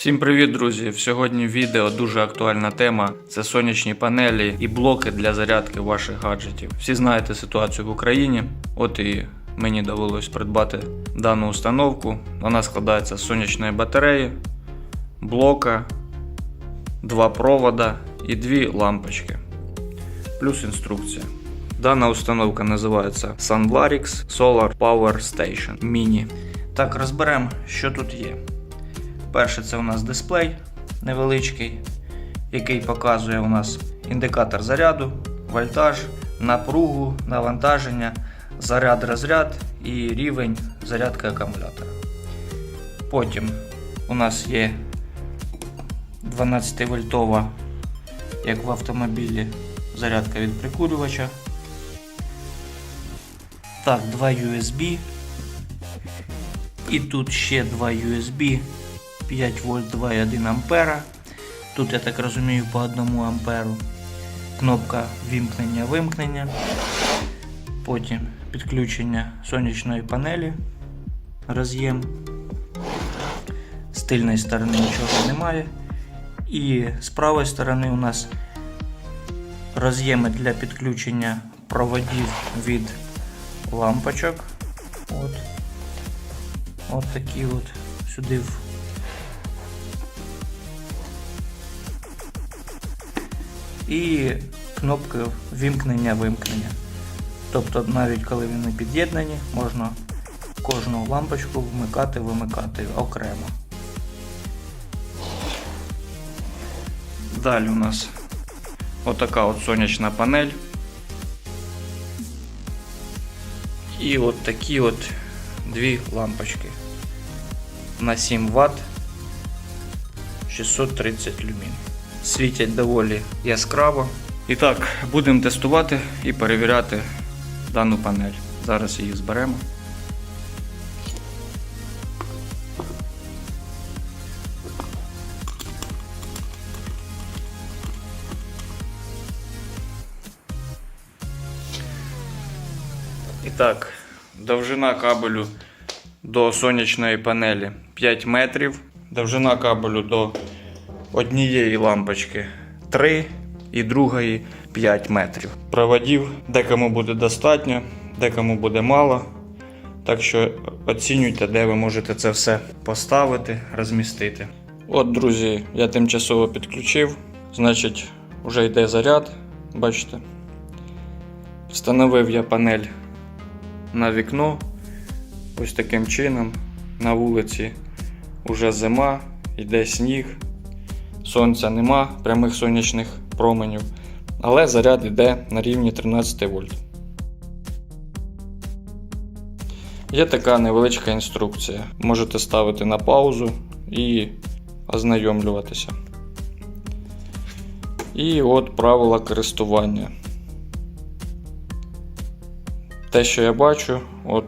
Всім привіт, друзі! Сьогодні відео дуже актуальна тема. Це сонячні панелі і блоки для зарядки ваших гаджетів. Всі знаєте ситуацію в Україні. От і мені довелось придбати дану установку. Вона складається з сонячної батареї, блока, два провода і дві лампочки. Плюс інструкція. Дана установка називається Sunlarix Solar Power Station Mini. Так, розберемо, що тут є. Перше, це у нас дисплей невеличкий, який показує у нас індикатор заряду, вольтаж, напругу, навантаження, заряд розряд і рівень зарядки акумулятора. Потім у нас є 12 вольтова, як в автомобілі, зарядка від прикурювача. Так, два USB. І тут ще два USB 5 вольт 2,1 ампера. Тут, я так розумію, по 1 амперу. Кнопка вімкнення-вимкнення. Потім підключення сонячної панелі. Роз'єм. З тильної сторони нічого немає. І з правої сторони у нас роз'єми для підключення проводів від лампочок. От. От такі от сюди і кнопки вімкнення-вимкнення. Тобто навіть коли вони під'єднані, можна кожну лампочку вмикати-вимикати окремо. Далі у нас отака от сонячна панель. І от такі от дві лампочки на 7 Вт 630 люмін світять доволі яскраво. І так, будемо тестувати і перевіряти дану панель. Зараз її зберемо. І так, довжина кабелю до сонячної панелі 5 метрів, довжина кабелю до однієї лампочки 3 і другої 5 метрів. Проводів декому буде достатньо, декому буде мало. Так що оцінюйте, де ви можете це все поставити, розмістити. От, друзі, я тимчасово підключив. Значить, вже йде заряд, бачите. Встановив я панель на вікно. Ось таким чином. На вулиці вже зима, йде сніг сонця нема, прямих сонячних променів, але заряд йде на рівні 13 вольт. Є така невеличка інструкція. Можете ставити на паузу і ознайомлюватися. І от правила користування. Те, що я бачу, от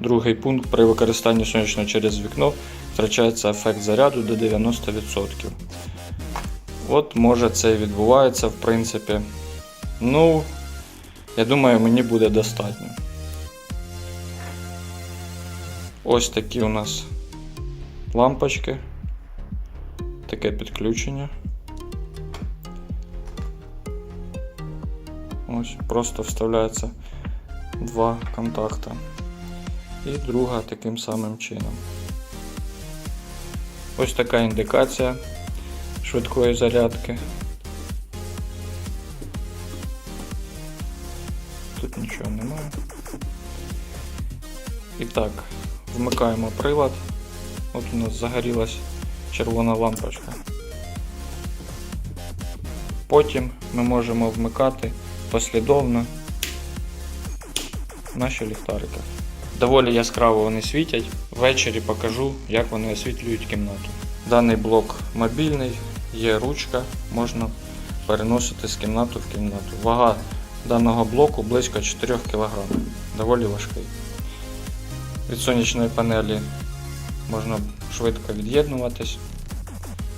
другий пункт при використанні сонячного через вікно втрачається ефект заряду до 90%. От, може, це і відбувається, в принципі. Ну, я думаю, мені буде достатньо. Ось такі у нас лампочки. Таке підключення. Ось, просто вставляється два контакти. І друга таким самим чином. Ось така індикація швидкої зарядки. Тут нічого немає. І так, вмикаємо прилад. От у нас загорілась червона лампочка. Потім ми можемо вмикати послідовно наші ліхтарики. Доволі яскраво вони світять. Ввечері покажу, як вони освітлюють кімнату. Даний блок мобільний, є ручка, можна переносити з кімнату в кімнату. Вага даного блоку близько 4 кг, доволі важкий. Від сонячної панелі можна швидко від'єднуватись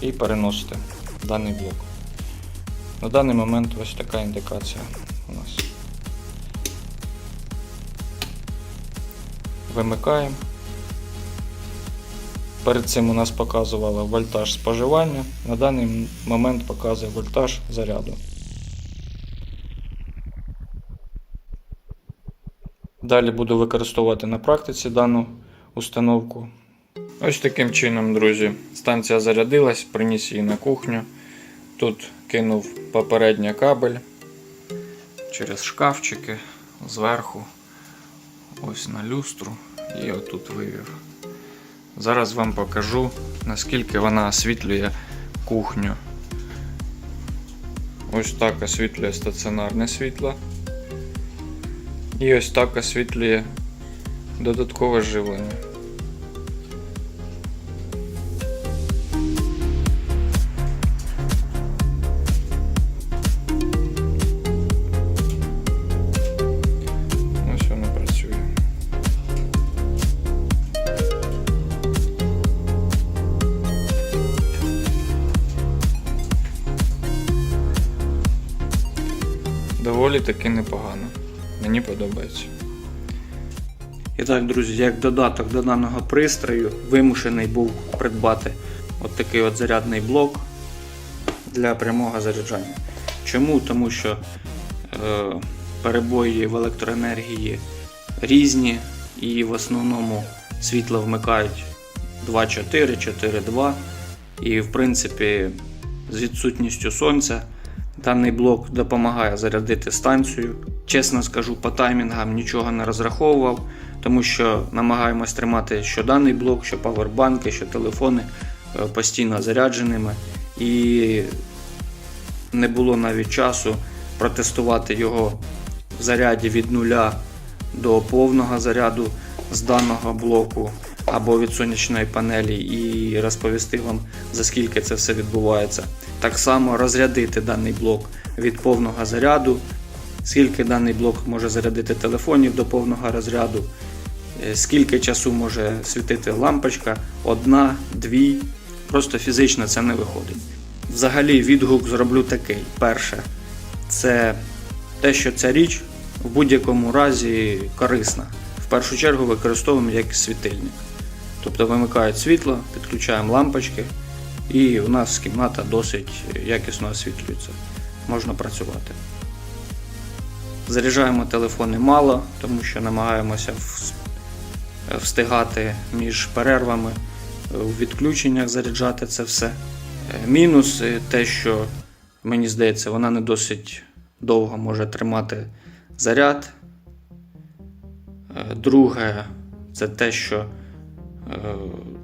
і переносити даний блок. На даний момент ось така індикація у нас. Вимикаємо. Перед цим у нас показувало вольтаж споживання. На даний момент показує вольтаж заряду. Далі буду використовувати на практиці дану установку. Ось таким чином, друзі, станція зарядилась, приніс її на кухню. Тут кинув попередньо кабель через шкафчики зверху, ось на люстру і отут вивів. Зараз вам покажу, наскільки вона освітлює кухню. Ось так освітлює стаціонарне світло. І ось так освітлює додаткове живлення. Доволі таки непогано. Мені подобається. І так, друзі, як додаток до даного пристрою, вимушений був придбати от такий от зарядний блок для прямого заряджання. Чому? Тому що е, перебої в електроенергії різні і в основному світло вмикають 2.4, 4.2. І в принципі з відсутністю сонця даний блок допомагає зарядити станцію. Чесно скажу, по таймінгам нічого не розраховував, тому що намагаємось тримати що даний блок, що павербанки, що телефони е, постійно зарядженими. І не було навіть часу протестувати його в заряді від нуля до повного заряду з даного блоку або від сонячної панелі і розповісти вам за скільки це все відбувається. Так само розрядити даний блок від повного заряду, скільки даний блок може зарядити телефонів до повного розряду, е, скільки часу може світити лампочка, одна, дві. Просто фізично це не виходить. Взагалі відгук зроблю такий. Перше, це те, що ця річ в будь-якому разі корисна. В першу чергу використовуємо як світильник. Тобто вимикають світло, підключаємо лампочки, і у нас кімната досить якісно освітлюється. Можна працювати. Заряджаємо телефони мало, тому що намагаємося встигати між перервами е, у відключеннях заряджати це все. Е, Мінус е, те, що мені здається, вона не досить довго може тримати заряд. Е, Друге, це те, що е,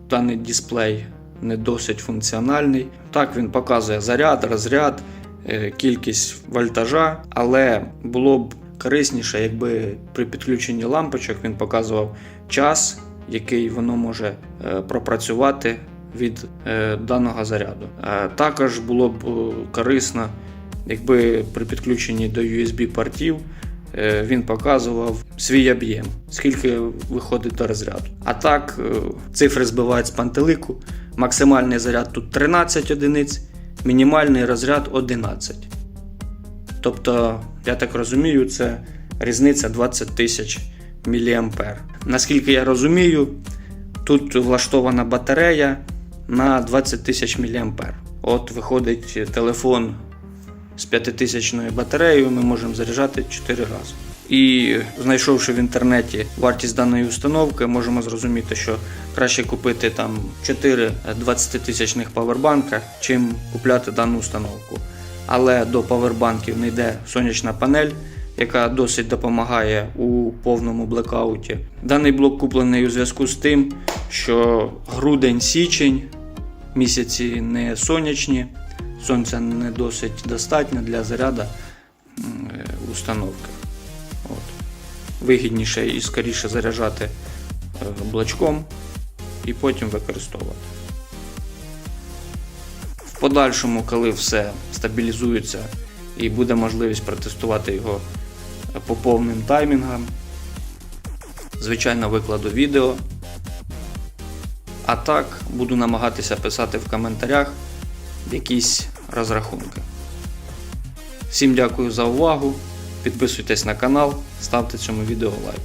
даний дисплей не досить функціональний. Так, він показує заряд, розряд, е, кількість вольтажа, але було б корисніше, якби при підключенні лампочок він показував час, який воно може е, пропрацювати від е, даного заряду. Е, Також було б е, корисно, якби при підключенні до USB портів е, він показував свій об'єм, скільки виходить до розряду. А так, е, цифри збивають з пантелику. Максимальний заряд тут 13 одиниць, мінімальний розряд 11. Тобто, я так розумію, це різниця 20 тисяч мА. Наскільки я розумію, тут влаштована батарея на 20 тисяч мА. От виходить телефон з 5000 батареєю, ми можемо заряджати 4 рази. І знайшовши в інтернеті вартість даної установки, можемо зрозуміти, що краще купити там 4 20-тисячних павербанка, чим купляти дану установку. Але до павербанків не йде сонячна панель, яка досить допомагає у повному блекауті. Даний блок куплений у зв'язку з тим, що грудень-січень місяці не сонячні, сонця не досить достатньо для заряду е, установки. От. Вигідніше і скоріше заряджати е, блочком і потім використовувати. В подальшому, коли все стабілізується і буде можливість протестувати його е, по повним таймінгам, звичайно, викладу відео. А так буду намагатися писати в коментарях якісь розрахунки. Всім дякую за увагу. Підписуйтесь на канал, ставте цьому відео лайк.